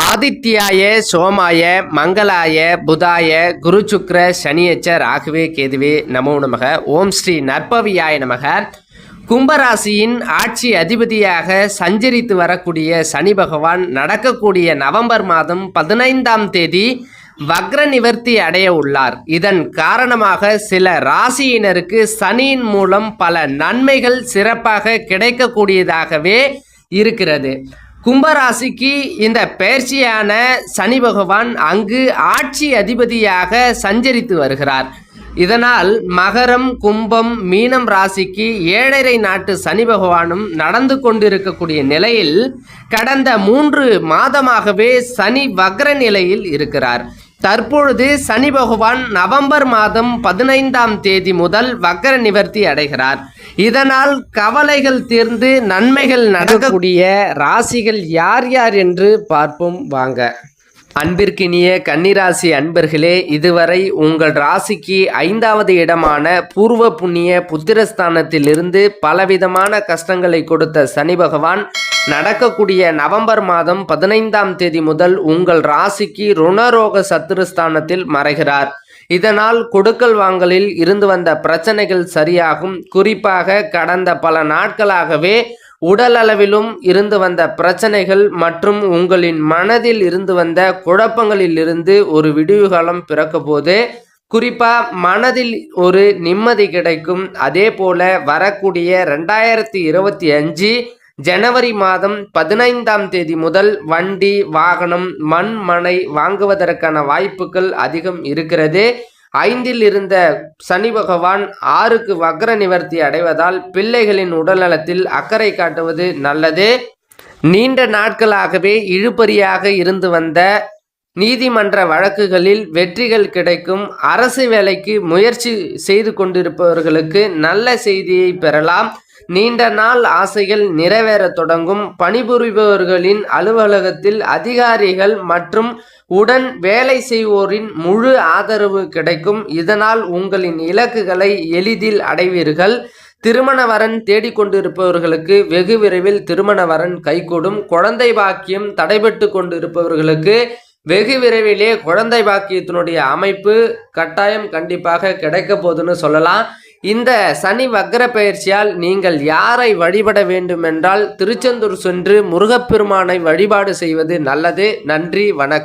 ஆதித்யாய சோமாய மங்களாய புதாய குரு சுக்ர சனியச்ச ராகுவே கேதுவே நமோ நமக. ஓம் ஸ்ரீ நற்பவியாய நமக. கும்பராசியின் ஆட்சி அதிபதியாக சஞ்சரித்து வரக்கூடிய சனி பகவான் நடக்கக்கூடிய நவம்பர் மாதம் பதினைந்தாம் தேதி வக்ர நிவர்த்தி அடைய உள்ளார். இதன் காரணமாக சில ராசியினருக்கு சனியின் மூலம் பல நன்மைகள் சிறப்பாக கிடைக்கக்கூடியதாகவே இருக்கிறது. கும்பராசிக்கு இந்த பயிற்சியான சனி பகவான் அங்கு ஆட்சி அதிபதியாக சஞ்சரித்து வருகிறார். இதனால் மகரம் கும்பம் மீனம் ராசிக்கு ஏழரை நாட்டு சனி பகவானும் நடந்து கொண்டிருக்கக்கூடிய நிலையில் கடந்த மூன்று மாதமாகவே சனி வக்ர நிலையில் இருக்கிறார். தற்பொழுது சனி பகவான் நவம்பர் மாதம் பதினைந்தாம் தேதி முதல் வக்ர நிவர்த்தி அடைகிறார். இதனால் கவலைகள் தீர்ந்து நன்மைகள் நடக்கக்கூடிய ராசிகள் யார் யார் என்று பார்ப்போம் வாங்க. அன்பிற்கினிய கன்னிராசி அன்பர்களே இதுவரை உங்கள் ராசிக்கு ஐந்தாவது இடமான பூர்வ புண்ணிய புத்திரஸ்தானத்திலிருந்து பலவிதமான கஷ்டங்களை கொடுத்த சனி பகவான் நடக்கக்கூடிய நவம்பர் மாதம் பதினைந்தாம் தேதி முதல் உங்கள் ராசிக்கு ருணரோக சத்துருஸ்தானத்தில் மறைகிறார். இதனால் கொடுக்கல் வாங்கலில் இருந்து வந்த பிரச்சனைகள் சரியாகும். குறிப்பாக கடந்த பல நாட்களாகவே உடல் அளவிலும் இருந்து வந்த பிரச்சனைகள் மற்றும் உங்களின் மனதில் இருந்து வந்த குழப்பங்களில் இருந்து ஒரு விடுவுகாலம் பிறக்க போது குறிப்பா மனதில் ஒரு நிம்மதி கிடைக்கும். அதே போல வரக்கூடிய ரெண்டாயிரத்தி இருபத்தி அஞ்சு ஜனவரி மாதம் பதினைந்தாம் தேதி முதல் வண்டி வாகனம் மண் மனை வாங்குவதற்கான வாய்ப்புகள் அதிகம் இருக்கிறது. ஐந்தில் இருந்த சனி பகவான் ஆறுக்கு வக்ர நிவர்த்தி அடைவதால் பிள்ளைகளின் உடல்நலத்தில் அக்கறை காட்டுவது நல்லது. நீண்ட நாட்களாகவே இழுபறியாக இருந்து வந்த நீதிமன்ற வழக்குகளில் வெற்றிகள் கிடைக்கும். அரசு வேலைக்கு முயற்சி செய்து கொண்டிருப்பவர்களுக்கு நல்ல செய்தியை பெறலாம். நீண்ட நாள் ஆசைகள் நிறைவேற தொடங்கும். பணிபுரிபவர்களின் அலுவலகத்தில் அதிகாரிகள் மற்றும் உடன் வேலை செய்வோரின் முழு ஆதரவு கிடைக்கும். இதனால் உங்களின் இலக்குகளை எளிதில் அடைவீர்கள். திருமண வரன் தேடிக்கொண்டிருப்பவர்களுக்கு வெகு விரைவில் திருமண வரன் கைகூடும். குழந்தை பாக்கியம் தடைபட்டு கொண்டிருப்பவர்களுக்கு வெகு விரைவிலே குழந்தை பாக்கியத்தினுடைய அமைப்பு கட்டாயம் கண்டிப்பாக கிடைக்க போதுன்னு சொல்லலாம். இந்த சனி வக்ர பயிற்சியால் நீங்கள் யாரை வழிபட வேண்டுமென்றால் திருச்செந்தூர் சென்று முருகப்பெருமானை வழிபாடு செய்வது நல்லது. நன்றி வணக்கம்.